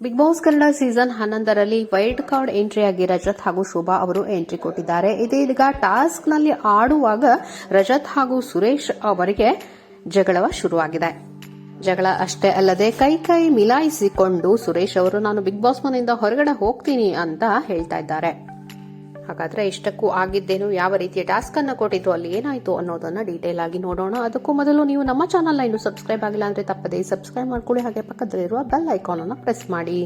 Big boss Kannada season ಹನ್ನೊಂದರಲ್ಲಿ wild card ಎಂಟ್ರಿಯಾಗಿ ರಜತ್ ಹಾಗೂ ಶೋಭಾ ಅವರು ಎಂಟ್ರಿ ಕೊಟ್ಟಿದ್ದಾರೆ. ಇದೀಗ ಟಾಸ್ಕ್ನಲ್ಲಿ ಆಡುವಾಗ ರಜತ್ ಹಾಗೂ ಸುರೇಶ್ ಅವರಿಗೆ ಜಗಳವ ಶುರುವಾಗಿದೆ. ಜಗಳ ಅಷ್ಟೇ ಅಲ್ಲದೆ ಕೈ ಕೈ ಮಿಲಾಯಿಸಿಕೊಂಡು ಸುರೇಶ್ ಅವರು, ನಾನು ಬಿಗ್ ಬಾಸ್ ಮನೆಯಿಂದ ಹೊರಗಡೆ ಹೋಗ್ತೀನಿ ಅಂತ ಹೇಳ್ತಾ ಇದ್ದಾರೆ. ಹಾಗಾದ್ರೆ ಇಷ್ಟಕ್ಕೂ ಆಗಿದ್ದೇನು? ಯಾವ ರೀತಿಯ ಟಾಸ್ಕ್ ಅನ್ನ ಕೊಟ್ಟಿದ್ದು ಅಲ್ಲಿ ಏನಾಯ್ತು ಅನ್ನೋದನ್ನ ಡೀಟೇಲ್ ಆಗಿ ನೋಡೋಣ. ಅದಕ್ಕೂ ಮೊದಲು ನೀವು ನಮ್ಮ ಚಾನಲ್ ಇನ್ನು ಸಬ್ಸ್ಕ್ರೈಬ್ ಆಗಿಲ್ಲ ಅಂದ್ರೆ ತಪ್ಪದೇ ಸಬ್ಸ್ಕ್ರೈಬ್ ಮಾಡ್ಕೊಳ್ಳಿ. ಹಾಗೆ ಪಕ್ಕದಲ್ಲಿರುವ ಬೆಲ್ ಐಕಾನ್ ಅನ್ನು ಪ್ರೆಸ್ ಮಾಡಿ.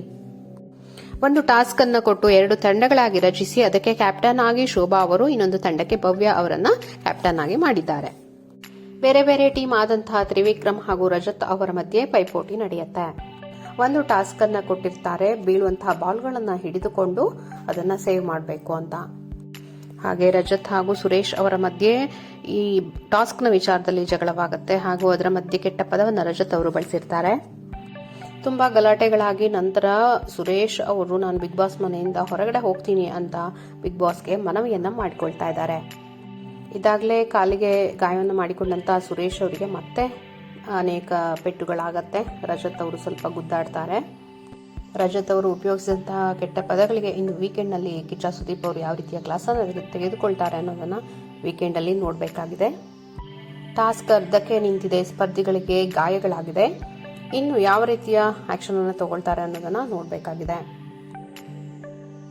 ಒಂದು ಟಾಸ್ಕ್ ಅನ್ನ ಕೊಟ್ಟು ಎರಡು ತಂಡಗಳಾಗಿ ರಚಿಸಿ, ಅದಕ್ಕೆ ಕ್ಯಾಪ್ಟನ್ ಆಗಿ ಶೋಭಾ ಅವರು, ಇನ್ನೊಂದು ತಂಡಕ್ಕೆ ಭವ್ಯ ಅವರನ್ನ ಕ್ಯಾಪ್ಟನ್ ಆಗಿ ಮಾಡಿದ್ದಾರೆ. ಬೇರೆ ಬೇರೆ ಟೀಮ್ ಆದಂತಹ ತ್ರಿವಿಕ್ರಮ್ ಹಾಗೂ ರಜತ್ ಅವರ ಮಧ್ಯೆ ಪೈಪೋಟಿ ನಡೆಯುತ್ತೆ. ಒಂದು ಟಾಸ್ಕ್ ಅನ್ನ ಕೊಟ್ಟಿರ್ತಾರೆ, ಬೀಳುವಂತಹ ಬಾಲ್ಗಳನ್ನು ಹಿಡಿದುಕೊಂಡು ಅದನ್ನ ಸೇವ್ ಮಾಡಬೇಕು ಅಂತ. ಹಾಗೆ ರಜತ್ ಹಾಗೂ ಸುರೇಶ್ ಅವರ ಮಧ್ಯೆ ಈ ಟಾಸ್ಕ್ನ ವಿಚಾರದಲ್ಲಿ ಜಗಳವಾಗುತ್ತೆ. ಹಾಗೂ ಅದರ ಮಧ್ಯೆ ಕೆಟ್ಟ ಪದವನ್ನು ರಜತ್ ಅವರು ಬಳಸಿರ್ತಾರೆ. ತುಂಬಾ ಗಲಾಟೆಗಳಾಗಿ ನಂತರ ಸುರೇಶ್ ಅವರು, ನಾನು ಬಿಗ್ ಬಾಸ್ ಮನೆಯಿಂದ ಹೊರಗಡೆ ಹೋಗ್ತೀನಿ ಅಂತ ಬಿಗ್ ಬಾಸ್ಗೆ ಮನವಿಯನ್ನ ಮಾಡಿಕೊಳ್ತಾ ಇದ್ದಾರೆ. ಇದಾಗಲೇ ಕಾಲಿಗೆ ಗಾಯವನ್ನು ಮಾಡಿಕೊಂಡಂತ ಸುರೇಶ್ ಅವರಿಗೆ ಮತ್ತೆ ಅನೇಕ ಪೆಟ್ಟುಗಳಾಗತ್ತೆ. ರಜತ್ ಅವರು ಸ್ವಲ್ಪ ಗುದ್ದಾಡ್ತಾರೆ. ರಜತ್ ಅವರು ಉಪಯೋಗಿಸಿದಂತಹ ಕೆಟ್ಟ ಪದಗಳಿಗೆ ಇನ್ನು ವೀಕೆಂಡ್ನಲ್ಲಿ ಕಿಚ್ಚ ಸುದೀಪ್ ಅವರು ಯಾವ ರೀತಿಯ ಕ್ಲಾಸನ್ನು ತೆಗೆದುಕೊಳ್ತಾರೆ ಅನ್ನೋದನ್ನ ವೀಕೆಂಡಲ್ಲಿ ನೋಡಬೇಕಾಗಿದೆ. ಟಾಸ್ಕ್ ಅರ್ಧಕ್ಕೆ ನಿಂತಿದೆ. ಸ್ಪರ್ಧಿಗಳಿಗೆ ಗಾಯಗಳಾಗಿದೆ. ಇನ್ನು ಯಾವ ರೀತಿಯ ಆಕ್ಷನ್ ಅನ್ನು ತಗೊಳ್ತಾರೆ ಅನ್ನೋದನ್ನ ನೋಡಬೇಕಾಗಿದೆ.